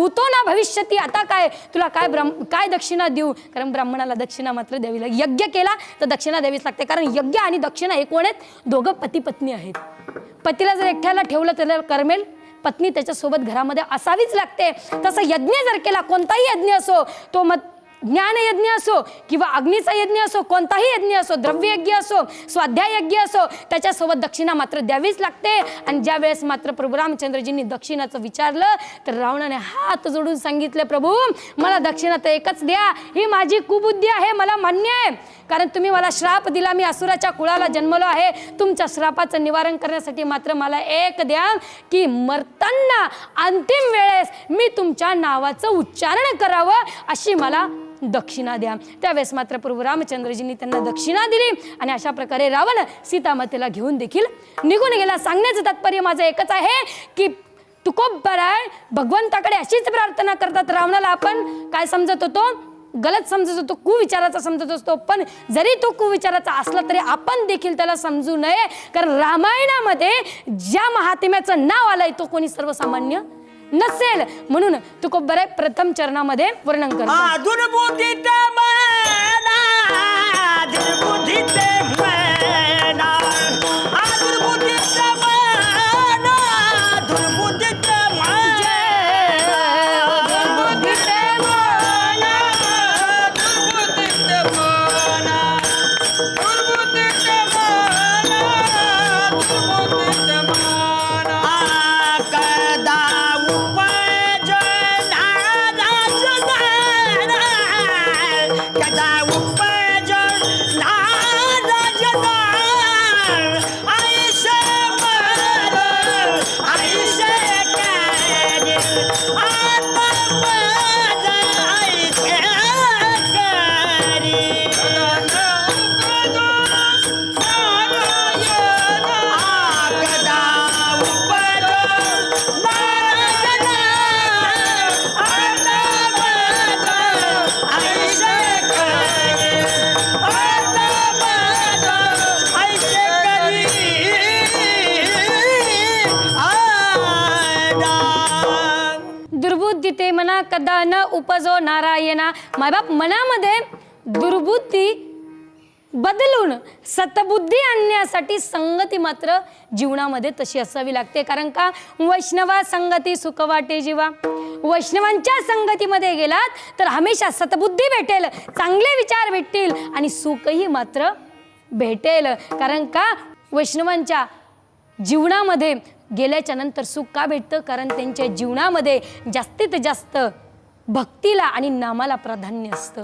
भूतो ना भविष्यती. आता काय? तुला काय ब्रह्म काय दक्षिणा देऊ? कारण ब्राह्मणाला दक्षिणा मात्र द्यावी लागेल यज्ञ केला तर दक्षिणा द्यावीच लागते. कारण यज्ञ आणि दक्षिणा हे कोण आहेत? दोघं पती पत्नी आहेत. पतीला जर एकट्याला ठेवलं त्याला करमेल पत्नी त्याच्यासोबत घरामध्ये असावीच लागते. तसं यज्ञ जर केला कोणताही यज्ञ असो तो मत ज्ञान यज्ञ असो किंवा अग्नीचा यज्ञ असो कोणताही यज्ञ असो द्रव्य यज्ञ असो स्वाध्याय यज्ञ असो त्याच्यासोबत दक्षिणा मात्र द्यावीच लागते. आणि ज्या वेळेस मात्र प्रभू रामचंद्रजींनी दक्षिणाचं विचारलं तर रावणाने हात जोडून सांगितले प्रभू मला दक्षिणा तर एकच द्या. ही माझी कुबुद्धी आहे मला मान्य आहे. कारण तुम्ही मला श्राप दिला मी असुराच्या कुळाला जन्मलो आहे. तुमच्या श्रापाचं निवारण करण्यासाठी मात्र मला एक द्या की मरताना अंतिम वेळेस मी तुमच्या नावाचं उच्चारण करावं अशी मला दक्षिणा द्या. त्यावेळेस मात्र प्रभू रामचंद्रजींनी त्यांना दक्षिणा दिली आणि अशा प्रकारे रावण सीतामातेला घेऊन देखील निघून गेला. सांगण्याचं तात्पर्य माझं एकच आहे की तुकोबराय भगवंताकडे अशीच प्रार्थना करतात रावणाला आपण. काय समजत होतो? गलत समजत होतो कुविचाराचा समजत असतो. पण जरी तो कुविचाराचा असला तरी आपण देखील त्याला समजू नये. कारण रामायणामध्ये ज्या महात्म्याचं नाव आलंय तो कोणी सर्वसामान्य नसेल. म्हणून तुकोबराय प्रथम चरणामध्ये वर्णन करतात. दुर्बुद्धीत मना दुर्बुद्धीत मना. कदा न उपजो नारायणा. मायबाप मनामध्ये दुर्बुद्धी बदलून सतबुद्धी आणण्यासाठी संगती मात्र जीवनामध्ये तशी असावी लागते. कारण का? वैष्णवा संगती सुख वाटे जीवा. वैष्णवांच्या संगतीमध्ये गेलात तर हमेशा सतबुद्धी भेटेल चांगले विचार भेटतील आणि सुखही मात्र भेटेल. कारण का? वैष्णवांच्या जीवनामध्ये गेल्याच्यानंतर सुख का भेटतं? कारण त्यांच्या जीवनामध्ये जास्तीत जास्त भक्तीला आणि नामाला प्राधान्य असतं.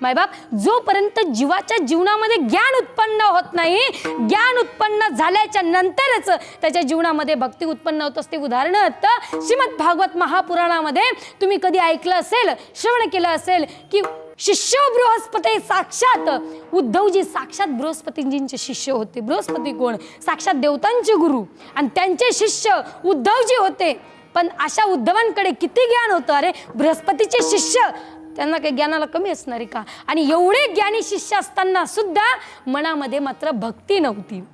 मायबाप जोपर्यंत जीवाच्या जीवनामध्ये ज्ञान उत्पन्न होत नाही ज्ञान उत्पन्न झाल्याच्या नंतरच त्याच्या जीवनामध्ये भक्ती उत्पन्न होत असते. उदाहरणार्थ श्रीमद भागवत महापुराणामध्ये तुम्ही कधी ऐकलं असेल श्रवण केलं असेल की शिष्य बृहस्पती साक्षात. उद्धवजी साक्षात बृहस्पतीजींचे शिष्य होते. बृहस्पती कोण? साक्षात देवतांचे गुरु. आणि त्यांचे शिष्य उद्धवजी होते. पण अशा उद्धवांकडे किती ज्ञान होतं? अरे बृहस्पतीचे शिष्य त्यांना काही ज्ञानाला कमी असणार आहे का? आणि एवढे ज्ञानी शिष्य असताना सुद्धा मनामध्ये मात्र भक्ती नव्हती.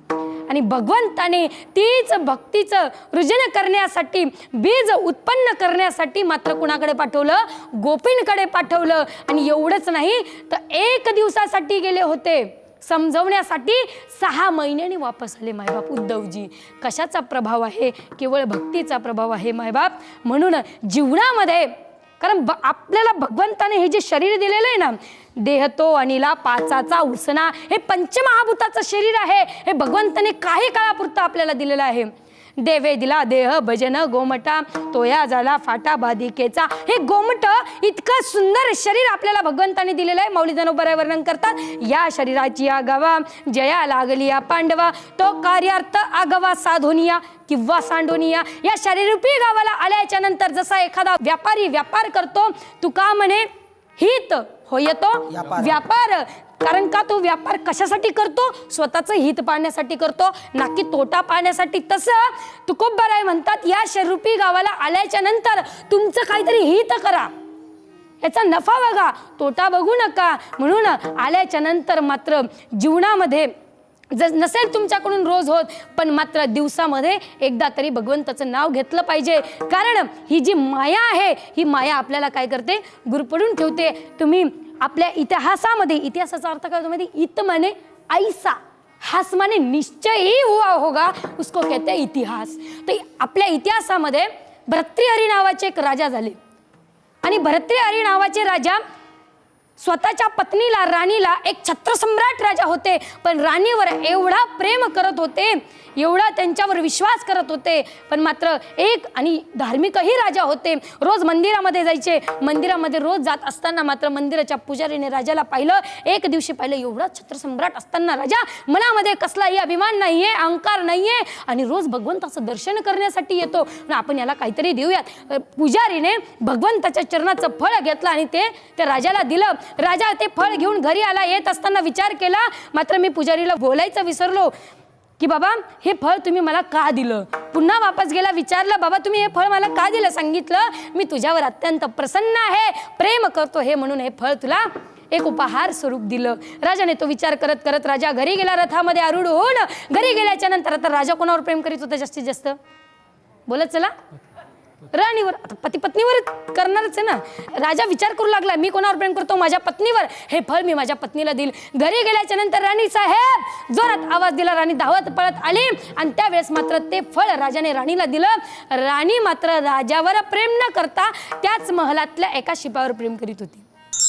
आणि भगवंताने तीच भक्तीचं रुजन करण्यासाठी बीज उत्पन्न करण्यासाठी मात्र कुणाकडे पाठवलं? गोपींकडे पाठवलं. आणि एवढंच नाही तर एक दिवसासाठी गेले होते. समजवण्यासाठी सहा महिन्यांनी वापस आले मायबाप उद्धवजी. कशाचा प्रभाव आहे? केवळ भक्तीचा प्रभाव आहे मायबाप. म्हणून जीवनामध्ये कारण ब आपल्याला भगवंताने हे जे शरीर दिलेलं आहे ना देह तो अनिला पाचाचा उसना हे पंचमहाभूताचं शरीर आहे हे भगवंताने काही काळापुरतं आपल्याला दिलेलं आहे. देवे दिला देह भजन गोमटा तोया झाला फाटा बाधिकेचा हे गोमट इतकं सुंदर शरीर आपल्याला भगवंताने दिलेलं आहे. मौली जनोबराय वर्णन करतात या शरीराची आगावा जया लागली या पांडवा. तो कार्यार्थ आगवा साधोनिया किंवा सांडोनिया. या शरीरूपी गावाला आल्याच्यानंतर जसा एखादा व्यापारी व्यापार करतो तुका म्हणे हित हो येतो? व्यापार. व्यापार. कारण का तो व्यापार कशासाठी करतो? स्वतःचं हित पाहण्यासाठी करतो. ना की तोटा पाहण्यासाठी. तसं तुकोबाराय म्हणतात या शरूपी गावाला आल्याच्यानंतर तुमचं काहीतरी हित करा. याचा नफा बघा. तोटा बघू नका. म्हणून आल्याच्यानंतर मात्र जीवनामध्ये जर नसेल तुमच्याकडून रोज होत पण मात्र दिवसामध्ये एकदा तरी भगवंताचं नाव घेतलं पाहिजे. कारण ही जी माया आहे ही माया आपल्याला काय करते? गुरपडून ठेवते. तुम्ही आपल्या इतिहासामध्ये इतिहासाचा अर्थ काय होतो माहिती? इत माने ऐसा हास माने निश्चय ही हुआ होगा उसको कहते इतिहास. तर आपल्या इतिहासामध्ये भर्तृहरी नावाचे एक राजा झाले. आणि भरतृहरी नावाचे राजा स्वतःच्या पत्नीला राणीला एक छत्रसम्राट राजा होते. पण राणीवर एवढा प्रेम करत होते एवढा त्यांच्यावर विश्वास करत होते. पण मात्र एक आणि धार्मिकही राजा होते. रोज मंदिरामध्ये जायचे. मंदिरामध्ये रोज जात असताना मात्र मंदिराच्या पुजारीने राजाला पाहिलं. एक दिवशी पाहिलं एवढा छत्रसम्राट असताना राजा मनामध्ये कसलाही अभिमान नाहीये अहंकार नाहीये आणि रोज भगवंताचं दर्शन करण्यासाठी येतो. आपण याला काहीतरी देऊयात. पुजारीने भगवंताच्या चरणाचं फळ घेतलं आणि ते त्या राजाला दिलं. राजा ते फळ घेऊन घरी आला येत असताना विचार केला मात्र मी पुजारीला बोलायचं विसरलो की बाबा हे फळ तुम्ही मला का दिलं? पुन्हा वापस गेला विचारलं बाबा तुम्ही हे फळ मला का दिलं? सांगितलं मी तुझ्यावर अत्यंत प्रसन्न आहे प्रेम करतो हे म्हणून हे फळ तुला एक उपहार स्वरूप दिलं. राजाने तो विचार करत करत राजा घरी गेला रथामध्ये आरूढ होऊन घरी गेल्याच्यानंतर आता राजा कोणावर प्रेम करीत होता जास्तीत जास्त? बोलत चला. राणीवर. आता पती पत्नीवर करणारच आहे ना. राजा विचार करू लागला मी कोणावर प्रेम करतो? माझ्या पत्नीवर. हे फळ मी माझ्या पत्नीला देईल. घरी गेल्याच्यानंतर राणी साहेब जोरात आवाज दिला राणी धावत पळत आली. आणि त्यावेळेस मात्र ते फळ राजाने राणीला दिलं. राणी मात्र राजावर प्रेम न करता त्याच महलातल्या एका शिपावर प्रेम करीत होती.